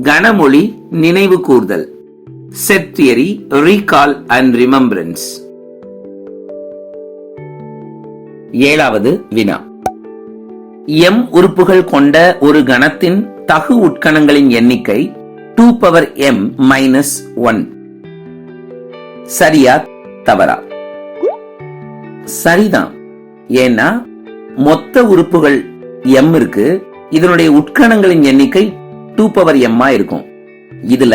கனமொழி நினைவு கூர்தல். Set theory recall and remembrance ஏழாவது வினா. எம் உறுப்புகள் கொண்ட ஒரு கணத்தின் தகு உட்கணங்களின் எண்ணிக்கை two power M minus one சரியா தவறா? சரிதான். ஏன்னா மொத்த உறுப்புகள் எம் இருக்கு இதனுடைய உட்கணங்களின் எண்ணிக்கை டூ பவர் எம்மா இருக்கும். இதுல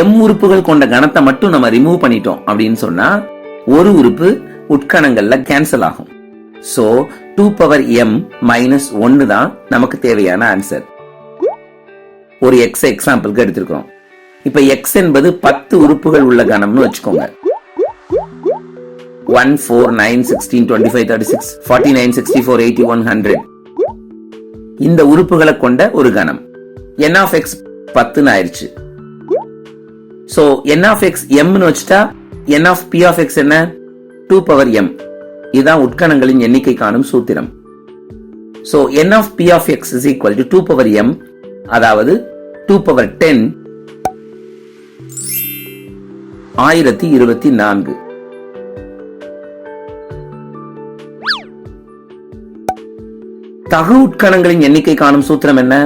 எம் உறுப்புகள் கொண்ட கணத்தை மட்டும் நம்ம ரிமூவ் பண்ணிட்டோம் அப்படின்னு சொன்னா ஒரு உறுப்பு உட்கணங்கள்ல கேன்சல் ஆகும். So two power M minus ஒன்னு தான் நமக்கு தேவையான ஆன்சர் ஒரு எக்ஸ் எக்ஸாம்பிளுக்கு எடுத்திருக்கிறோம். இப்ப எக்ஸ் என்பது பத்து உறுப்புகள் உள்ள கணம்னு வச்சுக்கோங்க. One four nine sixteen twenty five thirty six forty nine sixty four eighty one hundred இந்த உறுப்புகளை கொண்ட ஒரு கணம். என் ஆஃப் எக்ஸ் பத்துன்னு ஆயிடுச்சு ஸோ என் ஆஃப் எக்ஸ் எம்னு வச்சுட்டா N of P of X என்ன? டூ பவர் எம் இதுதான் உட்கணங்களின் எண்ணிக்கை காணும் சூத்திரம். So N of P of X is equal to two power M அதாவது டூ பவர் டென் ஆயிரத்தி இருபத்தி நான்கு. தகு உட்கணங்களின் எண்ணிக்கை காணும் சூத்திரம் என்ன?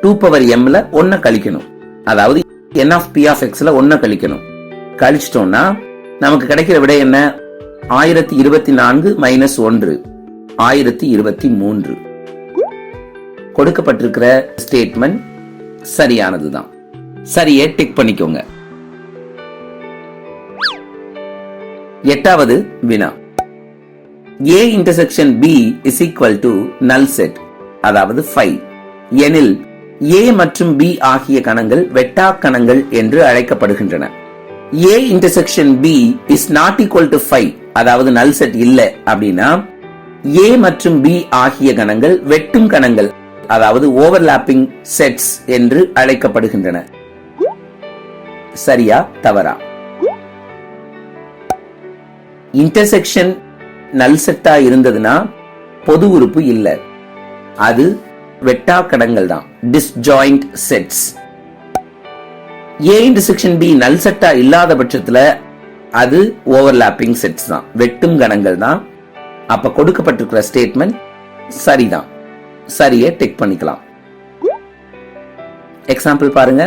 டூ பவர் எம்ல ஒன்ன கழிக்கணும். அதாவது என் ஆஃப் பி ஆஃப் எக்ஸ்ல ஒன்ன கழிக்கணும். கழிச்சிட்டோம்னா நமக்கு கிடைக்கிற விடை என்ன? ஆயிரத்தி இருபத்தி நான்கு மைனஸ் ஒன்று. ஆயிரத்தி இருபத்தி மூன்று. கொடுக்கப்பட்டிருக்கிற ஸ்டேட்மெண்ட் சரியானதுதான். சரியே டிக் பண்ணிக்கோங்க. எட்டாவது வினா. A intersection B is equal to null set அதாவது ஃபைவ் எனில் ஏ மற்றும் பி ஆகிய கணங்கள் வெட்டா கணங்கள் என்று அழைக்கப்படுகின்றன. A intersection B is not equal to five அதாவது நல் செட் இல்லை அப்படின்னா ஏ மற்றும் பி ஆகிய கணங்கள் வெட்டும் கணங்கள் அதாவது ஓவர்லாப்பிங் செட்ஸ் என்று அழைக்கப்படுகின்றன. சரியா? தவறா? இன்டர்செக்ஷன் நல் செட்டா இருந்ததுன்னா பொது உறுப்பு இல்லை. அது வெட்டா கடங்கள் தான் disjoint sets A intersection B null செட்டா இல்லாத பட்சத்துல அது ஓவர்லாப்பிங் செட்ஸ் தான். வெட்டும் கணங்கள் தான் அப்ப கொடுக்கப்பட்டிருக்கிற ஸ்டேட்மெண்ட் சரிதான். சரியை டெக் பண்ணிக்கலாம். எக்ஸாம்பிள் பாருங்க.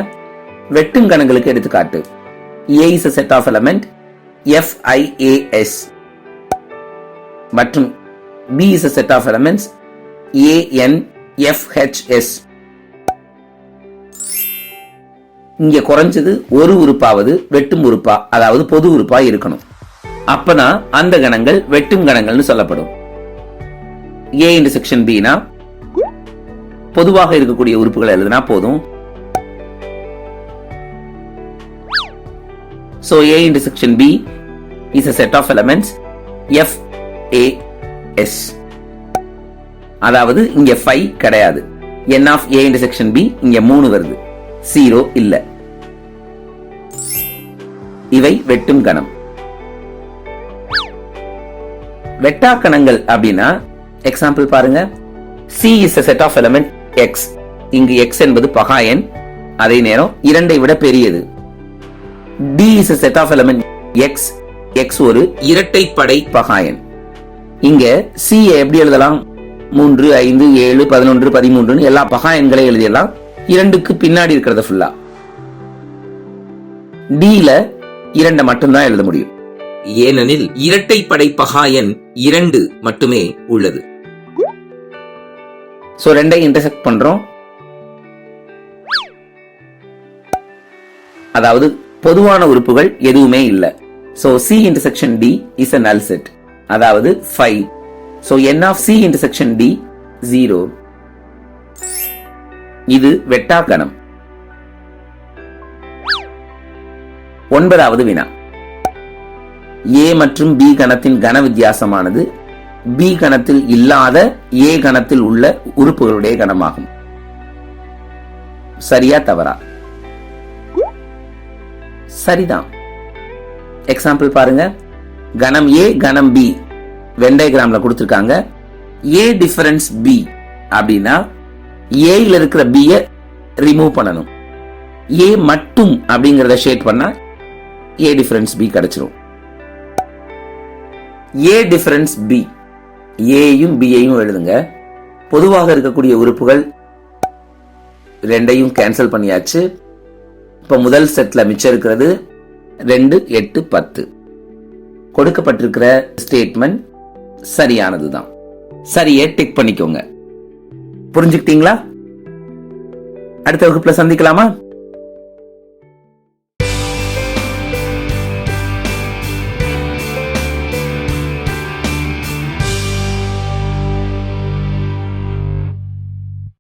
வெட்டும் கணங்களுக்கு எடுத்துக்காட்டு. A is set of element F I A S மற்றும் B is set of of elements. A FHS F இங்க குறைஞ்சது ஒரு உறுப்பாவது வெட்டும் உறுப்பா அதாவது பொது உறுப்பா இருக்கணும். அப்பனா அந்த கணங்கள் வெட்டும் கணங்கள்னு சொல்லப்படும். ஏ இன்டர்செக்ஷன் பினா பொதுவாக இருக்கக்கூடிய உறுப்புகளை எழுதுனா போதும். So A section B is a set of elements F A S அதாவது இங்க ஃபைவ் கிடையாது. N of A intersection B இங்க மூணு வருது. ஜீரோ இல்ல. இவை வெட்டும் கணம். வெட்டா கணங்கள் அப்படின்னா எக்ஸாம்பிள் பாருங்க. C is a set of element இங்கு எக்ஸ் என்பது பகா எண். அதே நேரம் இரண்டை விட பெரியது. D is a set of X X X ஒரு இரட்டைப்படை பகாயன் இங்க சி எப்படி எழுதலாம்? மூன்று ஐந்து ஏழு பதினொன்று பதிமூன்றுன்னு எல்லா பகா எண்களை எழுதிடலாம் இரண்டுக்கு பின்னாடி இருக்கிறத ஃபுல்லா D ல இரண்டை மட்டும்தான் எழுத முடியும். ஏனெனில் இரட்டைப்படை பகா எண் இரண்டு மட்டுமே உள்ளது. சோ ரெண்டை இன்டர்செக்ட் பண்றோம். அதாவது பொதுவான உறுப்புகள் எதுவுமே இல்ல. So C intersection D is a null set. அதாவது 5 so N of C intersection D zero இது வெட்டா கணம் ஒன்பதாவது வினா. ஏ மற்றும் பி கணத்தின் கன வித்தியாசமானது பி கணத்தில் இல்லாத ஏ கணத்தில் உள்ள உறுப்புகளுடைய கணமாகும் சரியா தவறா? சரிதான். எக்ஸாம்பிள் பாருங்க. கணம் ஏ கணம் பி வெண்டைகிராம்ல கொடுத்துருக்காங்க. ஏ டிஃபரன்ஸ் பி அப்படின்னா ஏல இருக்கிற பிய ரிமூவ் பண்ணணும். ஏ மட்டும் அப்படிங்கறத ஷேட் பண்ணா ஏ டிஃபரன்ஸ் பி கிடைச்சிரும். ஏ டிஃபரன்ஸ் பி ஏயும் பியையும் எழுதுங்க. பொதுவாக இருக்கக்கூடிய உறுப்புகள் ரெண்டையும் கேன்சல் பண்ணியாச்சு. இப்ப முதல் செட்ல மிச்சம் இருக்கிறது ரெண்டு எட்டு பத்து. கொடுக்கப்பட்டிருக்கிற ஸ்டேட்மெண்ட் சரியானதுதான். சரியே டிக் பண்ணிக்கோங்க. புரிஞ்சுக்கிட்டீங்களா? அடுத்த வகுப்புல சந்திக்கலாமா?